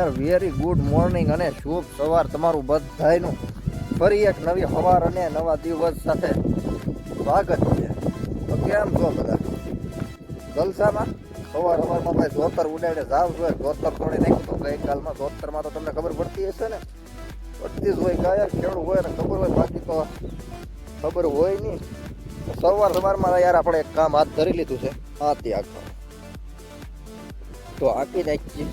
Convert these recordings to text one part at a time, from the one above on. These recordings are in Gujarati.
યાર વેરી ગુડ મોર્નિંગ અને શુભ સવાર તમારું બધાયનું. ફરી એક નવી સવાર અને નવા દિવસ સાથે સ્વાગત છે. તો કેમ છો બધા? જલસામાં? સવાર સવારમાં ભાઈ ધોતર ઉડાડે, જાવ જોઈએ ધોતર તોડી નાખ્યું તો ગઈકાલમાં ધોતરમાં તો તમને ખબર પડતી હશે ને? પડતી જ હોય કાંઈ ખેડૂત હોય ને ખબર હોય, બાકી તો ખબર હોય નહીં. સવાર સવારમાં યાર આપણે એક કામ હાથ ધરી લીધું છે, હાથી આખા. તો આખી નાખી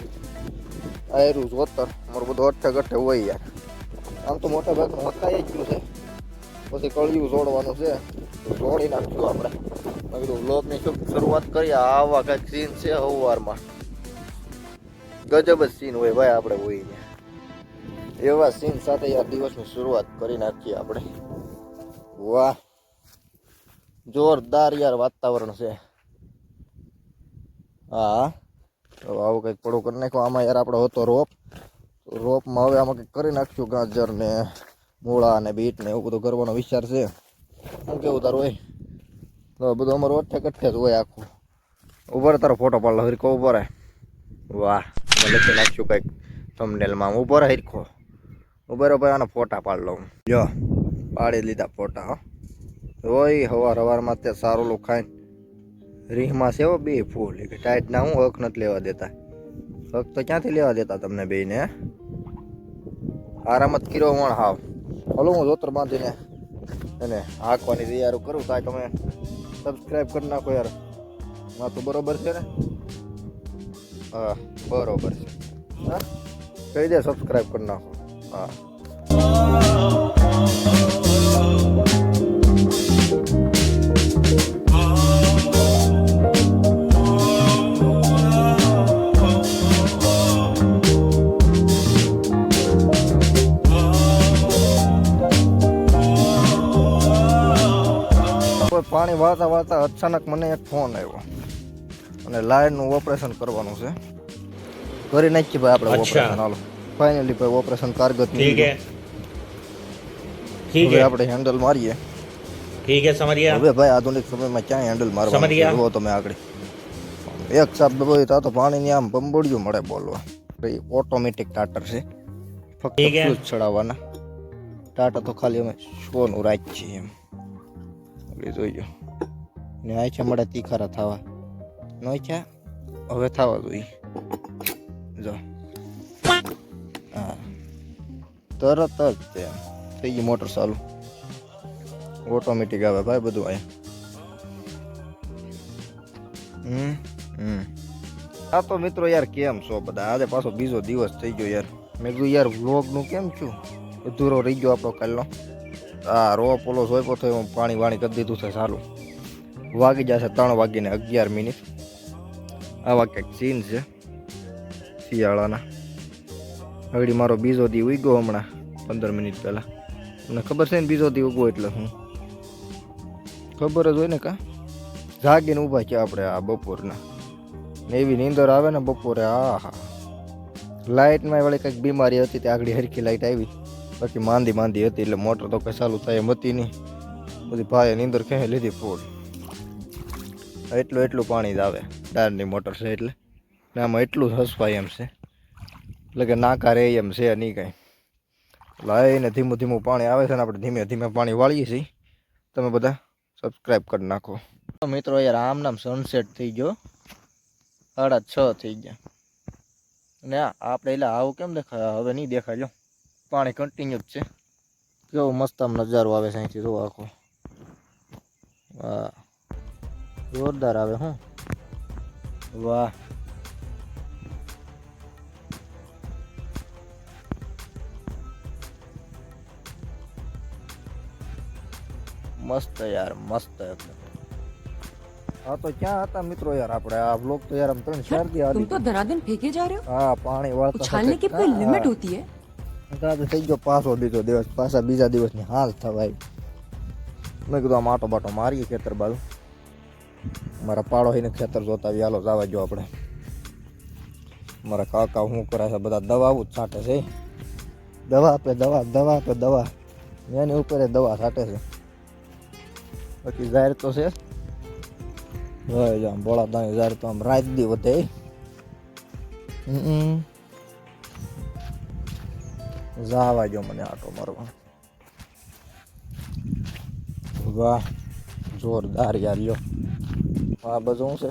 આયરું જોતર મારું બધું અઠે ગઠે હોય યાર. આમ તો મોટા ભાગનું મકાઈ જ ગયું છે. પછી કળિયું જોડવાનું છે. જોડી નાખશું આપણે. મેં કીધું બ્લોગની શું, શરૂઆત કરીએ. આવા કંઈક સીન છે સવારમાં ગજબ જ સીન હોય ભાઈ આપણે હોય ને એવા સીન સાથે યાર દિવસની શરૂઆત કરી નાખીએ આપણે. વાહ. જોરદાર યાર વાતાવરણ છે. હા. તો આવું કંઈક પડું કરી નાખ્યું. આમાં યાર આપણો હતો રોપ. રોપમાં હવે આમાં કંઈક કરી નાખશું, ગાજર ને મૂળા ને બીટ ને એવું બધું કરવાનો વિચાર છે. શું કેવું તારું હોય તો બધું અમારું અઠે કઠે જ હોય આખું. ઊભો રહે તારો ફોટો પાડલો, હરખો ઊભો રહે. વાહ લખી નાખ્યું કંઈક થમનેલમાં ઊભો રહે હરખો. ઊભો રહે આના ફોટા પાડ લઉં. જો, પાડી લીધા ફોટા હોય હવાર હવારમાં તે સારું લો ખાઈને રીહમાં છે બે ફૂલ. કે ટાઈટ ના હું હક નથી લેવા દેતા. હક તો ક્યાંથી લેવા દેતા તમને બેને આરામ જ કર્યો વણ હાવ. હલો, હું જોતર બાંધીને એને હાંકવાની તૈયારી કરું. કાંઈ તમે સબસ્ક્રાઈબ કરી નાખો યાર. હા તો બરોબર છે ને? હા, બરોબર છે. હા? કહી દે સબસ્ક્રાઈબ કરી નાખો. હા. પાણી વાળતા વાળતા અચાનક મને એક ફોન આવ્યો. અને લાઇનનું ઓપરેશન કરવાનું છે. કરી નાખી ભાઈ આપણે ઓપરેશન હાલો. ફાઇનલી ભાઈ ઓપરેશન કારગત નહીં હવે આપણે હેન્ડલ મારીએ. ઠીક છે સમરિયા. હવે ભાઈ આધુનિક સમયમાં ક્યાં હેન્ડલ મારવાનું જુઓ તમે આગળ. એક સાપ દબો તા તો પાણીની આમ બંબોડિયું મળે બોલવા ભાઈ ઓટોમેટિક ટાટર છે. ફક્ત ફ્યુઝ ચડાવવાના. ટાટા તો ખાલી અમે સોનું રાખીએ એમ. જોઈ જોઈજો ને આ છે મળે તીખારા થવા. નો છે હવે થવા જોઈએ. જો. હા. તરત જ તે થઈ ગઈ મોટર ચાલુ. ઓટોમેટિક આવે ભાઈ બધું અહીંયા હમ હમ. આ તો મિત્રો યાર કેમ છો બધા? આજે પાછો બીજો દિવસ થઈ ગયો યાર. મેં કીધું યાર વ્લોગનું કેમ છું? અધૂરો રહી ગયો આપણો કાલનો. આ રો પોલો સોયપો થયો પાણી વાણી કરી દીધું છે સારું વાગી જશે ત્રણ વાગીને અગિયાર મિનિટ. આવા કંઈક સીન છે, શિયાળાના. હગડી મારો બીજો દી ઉગ્યો હમણાં, પંદર મિનિટ પહેલાં. મને ખબર છે ને બીજો દી ઉગો એટલે હું. ખબર જ હોય ને કા? જાગીને ઊભા છે આપણે આ બપોરના. ને એવી નીંદર આવે ને બપોરે આ હા લાઇટમાં વળી કંઈક બીમારી હતી તે આગળ હરખી લાઇટ આવી. બાકી માંદી માંદી હતી એટલે મોટર તો કંઈ ચાલુ થાય એમ હતી નહીં. બધી ભાઈએ નીંદર ખેંચી લીધી ફૂલ એટલું એટલું પાણી જ આવે. ડારની મોટર છે એટલે. ને આમાં એટલું હસવાય એમ છે. એટલે કે નાકા રે એમ છે નહીં કાંઈ. લઈને ધીમું ધીમું પાણી આવે છે ને આપણે ધીમે ધીમે પાણી વાળીએ છીએ. તમે બધા સબસ્ક્રાઈબ કરી નાખો. મિત્રો, યાર આમ નામ સનસેટ થઈ ગયો. સાડા છ થઈ ગયા. ને આપણે એટલે આવું કેમ દેખાય? હવે નહીં દેખાય લો પાણી કન્ટિન્યુ જ છે. કેવો મસ્ત આમ નજારો આવે છે અહીંથી, જો આખો. વાહ. जोरदार आवे हूँ। वाह। मस्त है यार मस्त है हाँ तो क्या आता मित्रों यार आप आप लोग तो यार हम तो शहर दिया तुम तो धरा दिन फेंके जा रहे हो। हाँ पानी वाला तो छालने की कोई हाँ, लिमिट हाँ। होती है? मैं तो सही जो पास हो बीजो दिवस पास अब बीजा दिवस नहीं हाल था भाई। मैं कुछ तो हम आटो बाटो मारिए खेतर बाजू। મારા પાડોશીને ખેતર જોતા આવી, હાલો, જવા જો આપણે. મારા કાકા શું કરે છે? બધા દવા જ છાંટે છે. દવા આપે, દવા દવા આપે, દવા. એની ઉપર દવા છાંટે છે. બાકી જાહેર તો છે. આમ ભોળા દાણી જાહેર તો આમ રાત દી વધે. જાવા જો મને આટો મારવા. વાહ, જોરદાર યાર, લ્યો. આ બધું શું છે?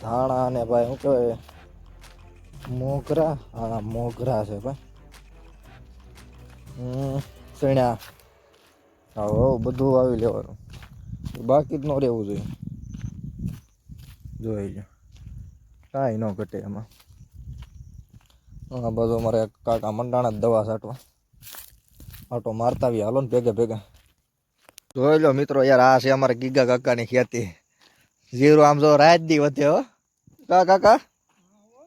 ધાણા અને ભાઈ શું કહેવાય? મોગરા? હા, મોગરા છે ભાઈ. ચણ્યા. હા બધું આવી લેવાનું. બાકી જ ન રહેવું જોઈએ. જોઈ લો કાંઈ ન ઘટે એમાં. હા બધું અમારે કાકા મંડાણા દવા છાંટવા. આટો મારતા આવી હાલો ને ભેગા ભેગા. જોઈ લો મિત્રો, યાર, આ છે અમારા ગીગા કાકાની ખેતી જીરું આમ જો રાત દી વધે હો. કા કાકા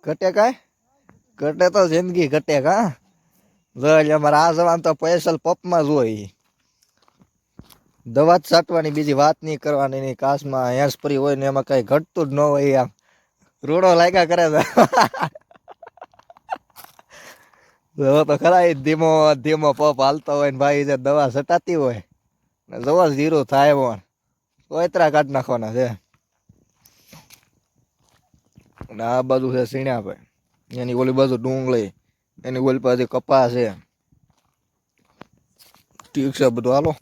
ઘટે કાય ઘટે તો જિંદગી ઘટે કા? જોઈએ અમારે આ જવાન તો સ્પેશિયલ પપમાં જ હોય. દવા જ છાંટવાની, બીજી વાત નહીં કરવાની નહીં કાશમાં હેન્સફ્રી હોય ને એમાં કઈ ઘટતું જ ન હોય આમ. રૂડો લાગ્યા કરે છે. તો ખરા ધીમો ધીમો પપ હાલતો હોય ને ભાઈ જે દવા છટાતી હોય ને, જવા જીરું થાય પણ કોઈતરા કાઢ નાખવાના છે. અને આ બાજુ છે સીણ્યા ભાઈ એની ઓલી બાજુ ડુંગળી, એની ઓલી બાજુ કપા છે. ઠીક છે બધું. હાલો.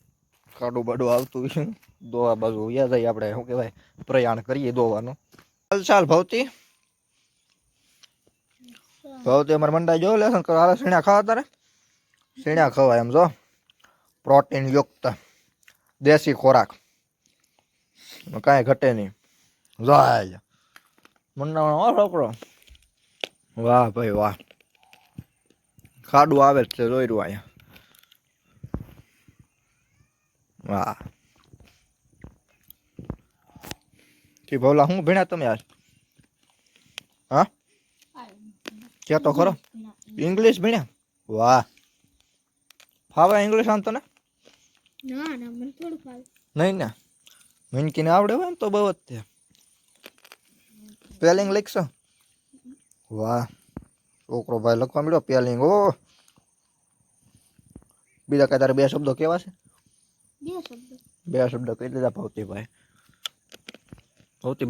કાડું બાડું આવતું છે. દોવા બાજુ યાદ જાય આપણે, શું કહેવાય, પ્રયાણ કરીએ દોવાનું. ચાલ ચાલ ભવતી. ભવતી અમારે મંડાઈ જો લેસન કરો સીણા ખાવા તારે? સીણા ખવાય એમ જો. પ્રોટીન યુક્ત દેશી ખોરાક. કાંઈ ઘટે નહીં. જાય. મંડાવાનો હો છોકરો વાહ ભાઈ વાહ. ખાડું આવે છે જોઈ અહીંયા. વાહ. કે ભવલા હું ભણ્યા તમે યાર હા? કે તો ખરો? ઇંગ્લિશ ભણ્યા વાહ. ફાવે ઇંગ્લિશ આમ તને? ના ના મને થોડું ફાવે. નહીં ને? મિનકીને આવડે હોય ને તો બહુ જ તે પેલિંગ લખશો? વાહ છોકરો ભાઈ લખવા મળ્યો પેલિંગ ઓ બીજા કઈ તારે બે શબ્દો કેવા છે? બે શબ્દ. બે શબ્દો કહી દીધા ભૌતી ભાઈ ભૌતી